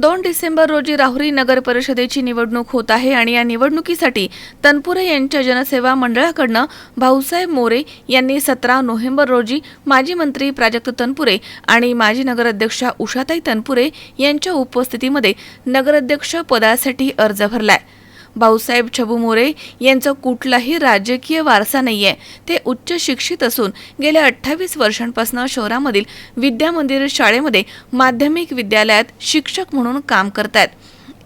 दोन डिसेंबर रोजी राहुरी नगर परिषदेची निवडणूक होत आहे आणि या निवडणुकीसाठी तनपुरे यांच्या जनसेवा मंडळाकडनं भाऊसाहेब मोरे यांनी सतरा नोव्हेंबर रोजी माजी मंत्री प्राजक्त तनपुरे आणि माजी नगराध्यक्षा उषाताई तनपुरे यांच्या उपस्थितीमध्ये नगराध्यक्ष पदासाठी अर्ज भरलाय. भाऊसाहेब छबू मोरे यांचा कुठलाही राजकीय वारसा नाहीये. ते उच्च शिक्षित असून गेल्या अठ्ठावीस वर्षांपासून शहरामधील विद्यामंदिर शाळेमध्ये माध्यमिक विद्यालयात शिक्षक म्हणून काम करतात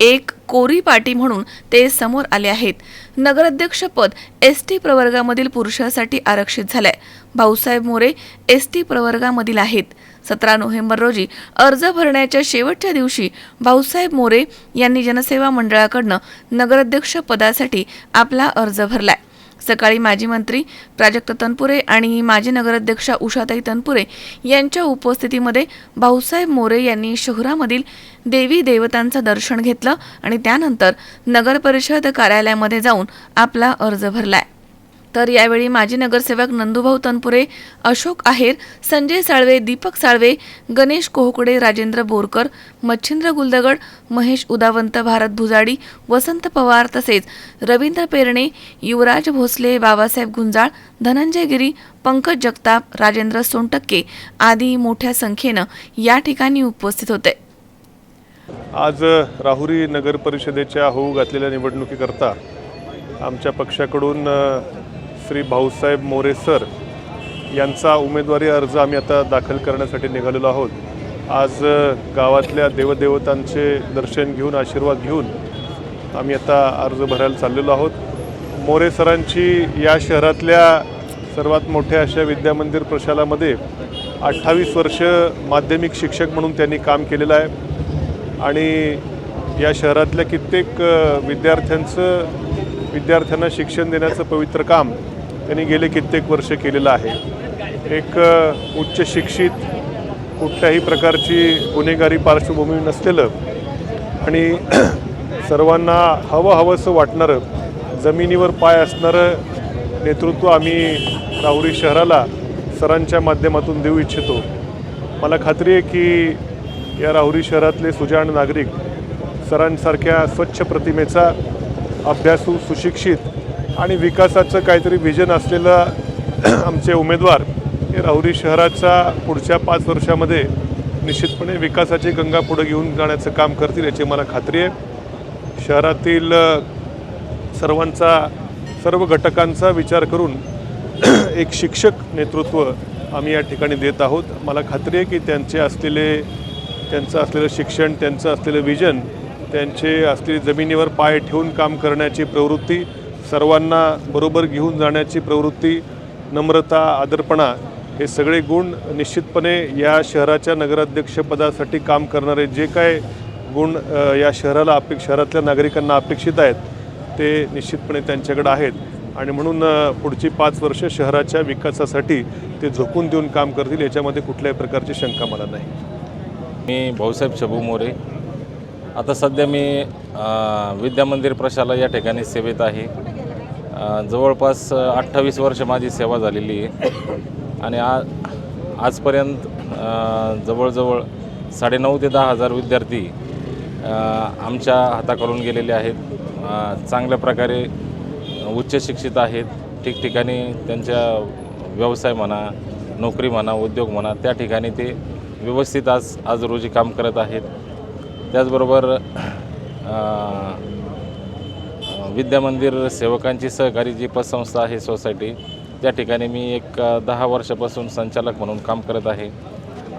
एक कोरी पाटी म्हणून ते समोर आले आहेत. नगराध्यक्षपद एस टी प्रवर्गामधील पुरुषासाठी आरक्षित झालंय. भाऊसाहेब मोरे एस टी प्रवर्गामधील आहेत. सतरा नोव्हेंबर रोजी अर्ज भरण्याच्या शेवटच्या दिवशी भाऊसाहेब मोरे यांनी जनसेवा मंडळाकडनं नगराध्यक्ष पदासाठी आपला अर्ज भरलाय. सकाळी माजी मंत्री प्राजक्त तनपुरे आणि माजी नगराध्यक्षा उषाताई तनपुरे यांच्या उपस्थितीमध्ये भाऊसाहेब मोरे यांनी शहरामधील देवी देवतांचं दर्शन घेतलं आणि त्यानंतर नगर परिषद कार्यालयामध्ये जाऊन आपला अर्ज भरलाय. तर यावेळी माजी नगरसेवक नंदुभाऊ तनपुरे अशोक आहेर संजय साळवे दीपक साळवे गणेश कोहकडे राजेंद्र बोरकर मच्छिंद्र गुलदगड महेश उदावंत भारत भुजाडी वसंत पवार तसेच रवींद्र पेरणे युवराज भोसले बाबासाहेब गुंजाळ धनंजय गिरी पंकज जगताप राजेंद्र सोनटक्के आदी मोठ्या संख्येनं या ठिकाणी उपस्थित होते. आज राहुरी नगर परिषदेच्या होऊ घातलेल्या निवडणुकीकरता आमच्या पक्षाकडून श्री भाऊसाहेब मोरे सर यांचा उमेदवारी अर्ज आम्ही आता दाखल करण्यासाठी निघालेलो आहोत. आज गावातल्या देवदेवतांचे दर्शन घेऊन आशीर्वाद घेऊन आम्ही आता अर्ज भरायला चाललेलो आहोत. मोरे सरांची या शहरातल्या सर्वात मोठ्या अशा विद्यामंदिर प्रशालामध्ये अठ्ठावीस वर्ष माध्यमिक शिक्षक म्हणून त्यांनी काम केलेलं आहे. आणि या शहरातल्या कित्येक विद्यार्थ्यांचं विद्यार्थ्यांना शिक्षण देण्याचं पवित्र काम त्यांनी गेले कित्येक वर्ष केलेलं आहे. एक उच्च शिक्षित कुठल्याही प्रकारची गुन्हेगारी पार्श्वभूमी नसलेलं आणि सर्वांना हवं हवंसं वाटणारं जमिनीवर पाय असणारं नेतृत्व आम्ही राहुरी शहराला सरांच्या माध्यमातून देऊ इच्छितो. मला खात्री आहे की या राहुरी शहरातले सुजाण नागरिक सरांसारख्या स्वच्छ प्रतिमेचा अभ्यासू सुशिक्षित आणि विकासाचं काहीतरी व्हिजन असलेला आमचे उमेदवार हे राहुरी शहराचा पुढच्या पाच वर्षामध्ये निश्चितपणे विकासाची गंगा पुढे घेऊन जाण्याचं काम करतील याची मला खात्री आहे. शहरातील सर्वांचा सर्व घटकांचा विचार करून एक शिक्षक नेतृत्व आम्ही या ठिकाणी देत आहोत. मला खात्री आहे की त्यांचे असलेले त्यांचं असलेलं शिक्षण त्यांचं असलेलं विजन त्यांचे असलेली जमिनीवर पाय ठेवून काम करण्याची प्रवृत्ती सर्वांना बरोबर घेऊन जाण्याची प्रवृत्ती नम्रता आदरपणा हे सगळे गुण निश्चितपणे या शहराच्या नगराध्यक्षपदासाठी काम करणारे जे काय गुण या शहराला अपेक्ष शहरातल्या नागरिकांना अपेक्षित आहेत ते निश्चितपणे त्यांच्याकडे आहेत. आणि म्हणून पुढची पाच वर्ष शहराच्या विकासासाठी ते झोकून देऊन काम करतील याच्यामध्ये कुठल्याही प्रकारची शंका मला नाही. मी भाऊसाहेब शबू मोरे. आता सध्या मी विद्यामंदिर प्रशाला या ठिकाणी सेवेत आहे. जवळपास अठ्ठावीस वर्ष माझी सेवा झालेली आहे. आणि आ आजपर्यंत जवळजवळ साडेनऊ ते दहा हजार विद्यार्थी आमच्या हाताकडून गेलेले आहेत. चांगल्या प्रकारे उच्च शिक्षित आहेत. ठिकठिकाणी त्यांच्या व्यवसाय म्हणा नोकरी म्हणा उद्योग म्हणा त्या ठिकाणी ते व्यवस्थित आज आज रोजी काम करत आहेत. त्याचबरोबर विद्यामंदिर सेवकांची सहकारी जी पतसंस्था आहे सोसायटी त्या ठिकाणी मी एक दहा वर्षापासून संचालक म्हणून काम करत आहे.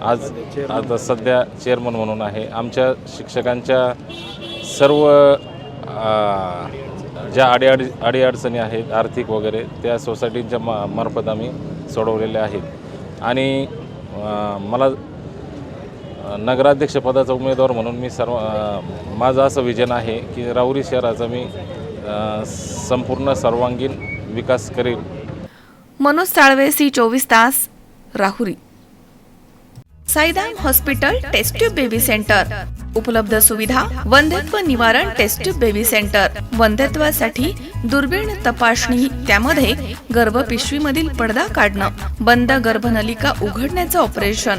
आज आता सध्या चेअरमन म्हणून आहे. आमच्या शिक्षकांच्या सर्व ज्या अडीअडी अडीअडचणी आहेत आर्थिक वगैरे त्या सोसायटींच्या मा मार्फत आम्ही सोडवलेल्या आहेत. आणि मला नगराध्यक्षपदाचा उमेदवार म्हणून मी सर्व माझं असं विजन आहे की राहुरी शहराचा मी संपूर्ण सर्वांगीण विकास करेल. मनोज साळवे सी चोवीस तास Rahuri. Saidam hospital test tube baby centre. उपलब्ध सुविधा वंध्यत्व निवारण टेस्ट ट्यूब बेबी सेंटर. वंध्यत्वासाठी दुर्बीण तपासणी त्यामध्ये गर्भपिशवीमधील पडदा काढणं बंद गर्भनलिका उघडण्याचं ऑपरेशन.